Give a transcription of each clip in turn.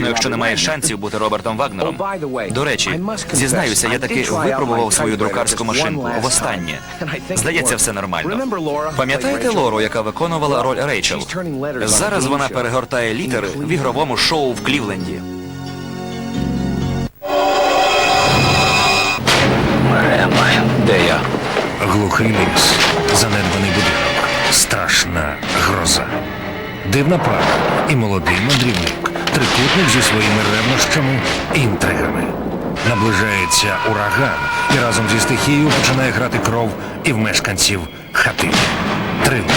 Звісно, якщо немає шансів бути Робертом Вагнером. До речі, зізнаюся, я таки випробував свою друкарську машинку востаннє. Здається, все нормально. Пам'ятаєте Лору, яка виконувала роль Рейчел? Зараз вона перегортає літери в ігровому шоу в Клівленді. Де я? Глухий ліс, занедбаний будинок, страшна гроза. Дивна пара і молодий мандрівник, трикутник зі своїми ревнощами і інтригами. Наближається ураган і разом зі стихією починає грати кров і в мешканців хатини. Трилер.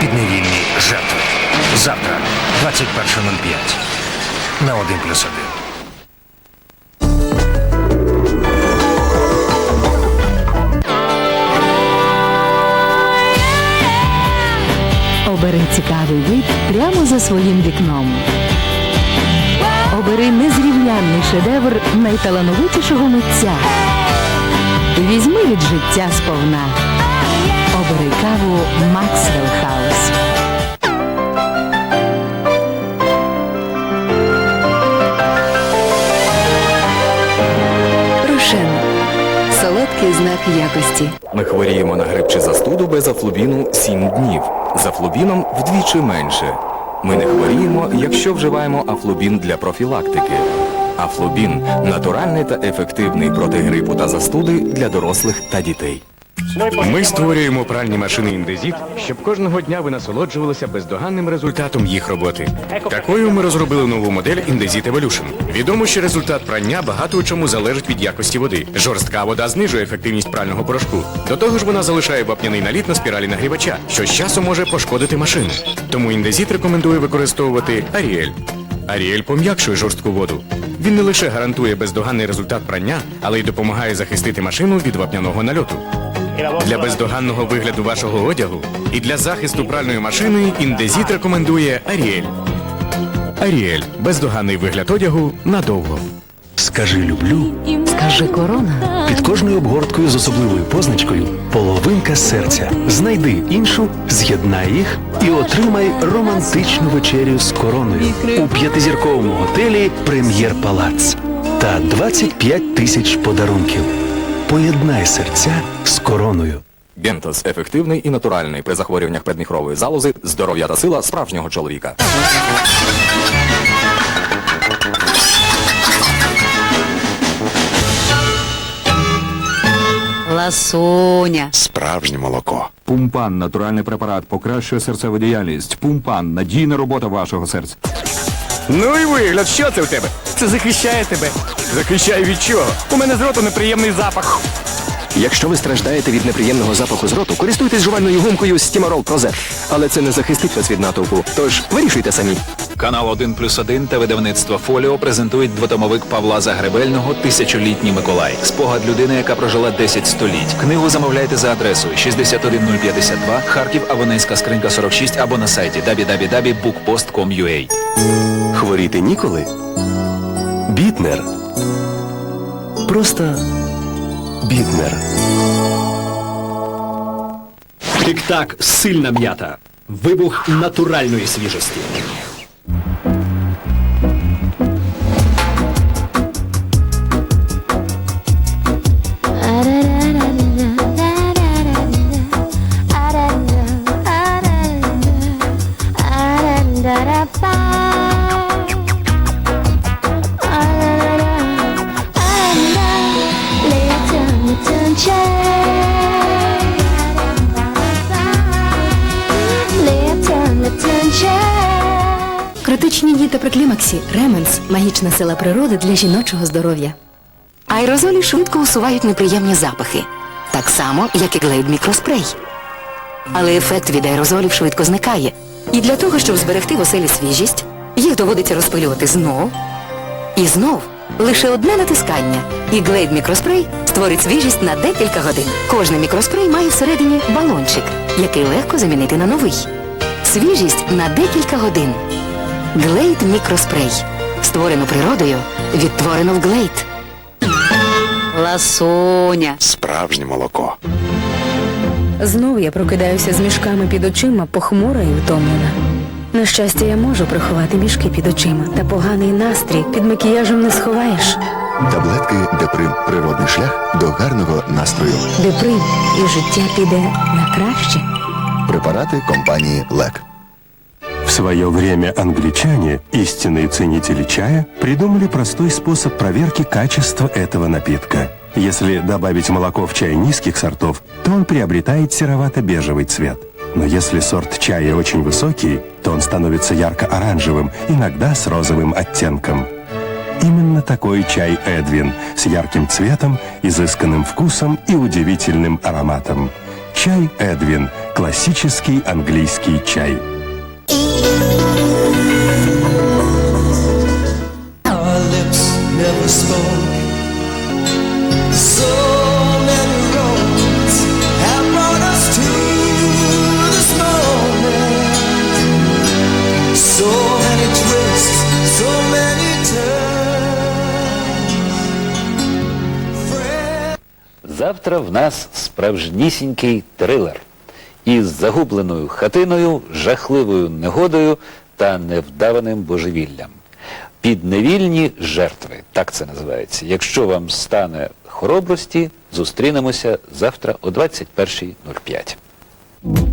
Підневільні жертви. Завтра, 21.05. На 1 плюс 1. Обери цікавий вид прямо за своїм вікном. Обери незрівнянний шедевр найталановитішого митця. Візьми від життя сповна. Обери каву Максвелл Хаус. Рошен. Солодкий знак якості. Ми хворіємо на грип чи застуду без афлубіну 7 днів. З афлубіном вдвічі менше. Ми не хворіємо, якщо вживаємо афлубін для профілактики. Афлубін натуральний та ефективний проти грипу та застуди для дорослих та дітей. Ми створюємо пральні машини індезіт, щоб кожного дня ви насолоджувалися бездоганним результатом їх роботи. Такою ми розробили нову модель Indesit Evolution. Відомо, що результат прання багато у чому залежить від якості води. Жорстка вода знижує ефективність прального порошку. До того ж, вона залишає вапняний наліт на спіралі нагрівача, що з часом може пошкодити машину. Тому Indesit рекомендує використовувати Ariel. Аріель пом'якшує жорстку воду. Він не лише гарантує бездоганний результат прання, але й допомагає захистити машину від вапняного нальоту. Для бездоганного вигляду вашого одягу і для захисту пральної машини Індезіт рекомендує Аріель. Аріель бездоганний вигляд одягу надовго. Скажи люблю Скажи корона. Під кожною обгорткою з особливою позначкою половинка серця. Знайди іншу, з'єднай їх і отримай романтичну вечерю з короною у п'ятизірковому готелі Прем'єр Палац та 25 тисяч подарунків. Поєднай серця з короною. Гентос ефективний і натуральний при захворюваннях предміхрової залози, здоров'я та сила справжнього чоловіка. Ласуня. Справжнє молоко. Пумпан натуральний препарат покращує серцеву діяльність. Пумпан надійна робота вашого серця. Ну і вигляд, що це у тебе? Це захищає тебе. Захищає від чого? У мене з роту неприємний запах. Якщо ви страждаєте від неприємного запаху з роту, користуйтесь жувальною гумкою Стімарол Прозет. Але це не захистить вас від натовпу. Тож вирішуйте самі. Канал 1 плюс 1 та видавництво Фоліо презентують двотомовик Павла Загребельного Тисячолітній Миколай. Спогад людини, яка прожила 10 століть. Книгу замовляйте за адресою 61052 Харків, абонентська скринька 46 або на сайті www.bookpost.com.ua Хворіти ніколи. Бітнер. Просто бітнер. Тик-так, сильна м'ята. Вибух натуральної свіжості. Критичні діти при клімаксі. Ременс магічна сила природи для жіночого здоров'я. Аерозолі швидко усувають неприємні запахи. Так само, як і глейд мікроспрей. Але ефект від аерозолів швидко зникає. І для того, щоб зберегти в оселі свіжість, їх доводиться розпилювати знов і знов. Лише одне натискання. І глейд мікроспрей створить свіжість на декілька годин. Кожний мікроспрей має всередині балончик, який легко замінити на новий. Свіжість на декілька годин. Глейд мікроспрей. Створено природою, відтворено в Глейд. Ласуня. Справжнє молоко. Знов я прокидаюся з мішками під очима, похмура і втомлена. На щастя, я можу приховати мішки під очима, та поганий настрій під макіяжем не сховаєш. Таблетки Деприм. Природний шлях до гарного настрою. Деприм, і життя піде на краще. Препарати компанії Лек. В свое время англичане, истинные ценители чая, придумали простой способ проверки качества этого напитка. Если добавить молоко в чай низких сортов, то он приобретает серовато-бежевый цвет. Но если сорт чая очень высокий, то он становится ярко-оранжевым, иногда с розовым оттенком. Именно такой чай Эдвин с ярким цветом, изысканным вкусом и удивительным ароматом. Чай Эдвин – классический английский чай. Завтра в нас справжнісінький трилер. Із загубленою хатиною, жахливою негодою та невдаваним божевіллям. Підневільні жертви, так це називається. Якщо вам стане хоробрості, зустрінемося завтра о 21.05.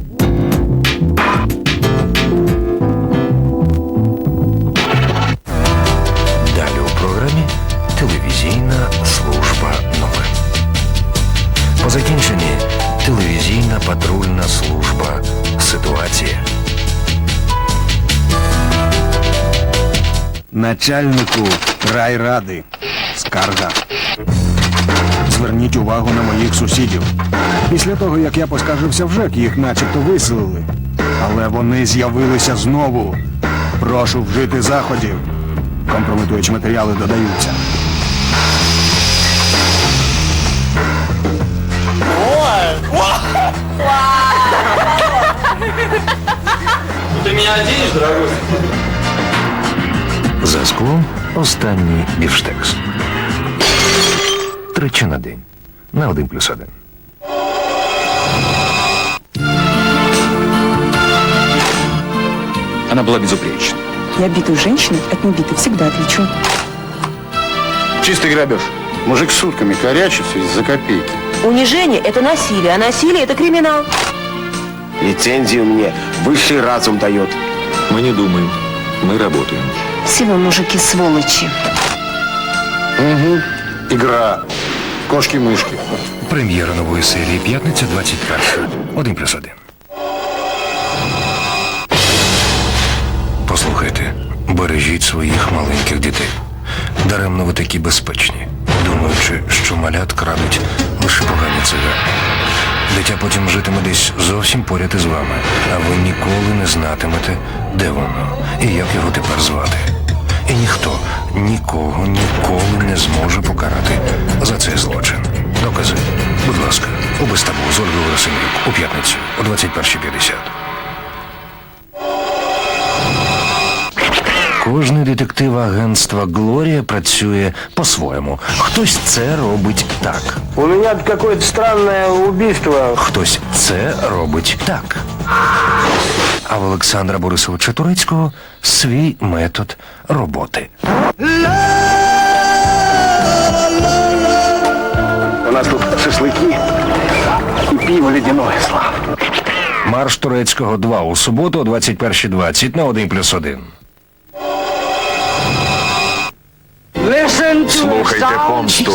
Начальнику райради. Скарга. Зверніть увагу на моїх сусідів. Після того, як я поскаржився в ЖЕК, їх начебто виселили. Але вони з'явилися знову. Прошу вжити заходів. Компрометуючі матеріали додаються. За склом останній бівштекс. Тричі на день. На один плюс один. Она была безупречна. Я битую женщину от небитой всегда отличу. Чистый грабеж. Мужик сутками корячится из-за копейки. Унижение – это насилие, а насилие – это криминал. Лицензию мне высший разум дает. Мы не думаем. Мы работаем. Все вы мужики сволочи. Угу. Игра. Кошки-мышки. Прем'єра нової серії п'ятниця 21. Один плюс один. Послухайте, бережіть своїх маленьких дітей. Даремно ви такі безпечні, думаючи, що малят крадуть лише погані цигани. Дитя потім житиме десь зовсім поряд із вами, а ви ніколи не знатимете, де воно і як його тепер звати. І ніхто нікого ніколи не зможе покарати за цей злочин. Докази, будь ласка, у Бестабу з Ольгою Росинюк у п'ятницю о 21.50. Кожний детектив агентства Глорія працює по-своєму. Хтось це робить так. У меня какое-то странное убийство. Хтось це робить так. А в Олександра Борисовича Турецького свій метод роботи. У нас тут шашлыки и пиво ледяное, Слав. Марш Турецького 2 у суботу о 21.20 на 1 плюс 1. Слухайте помсту.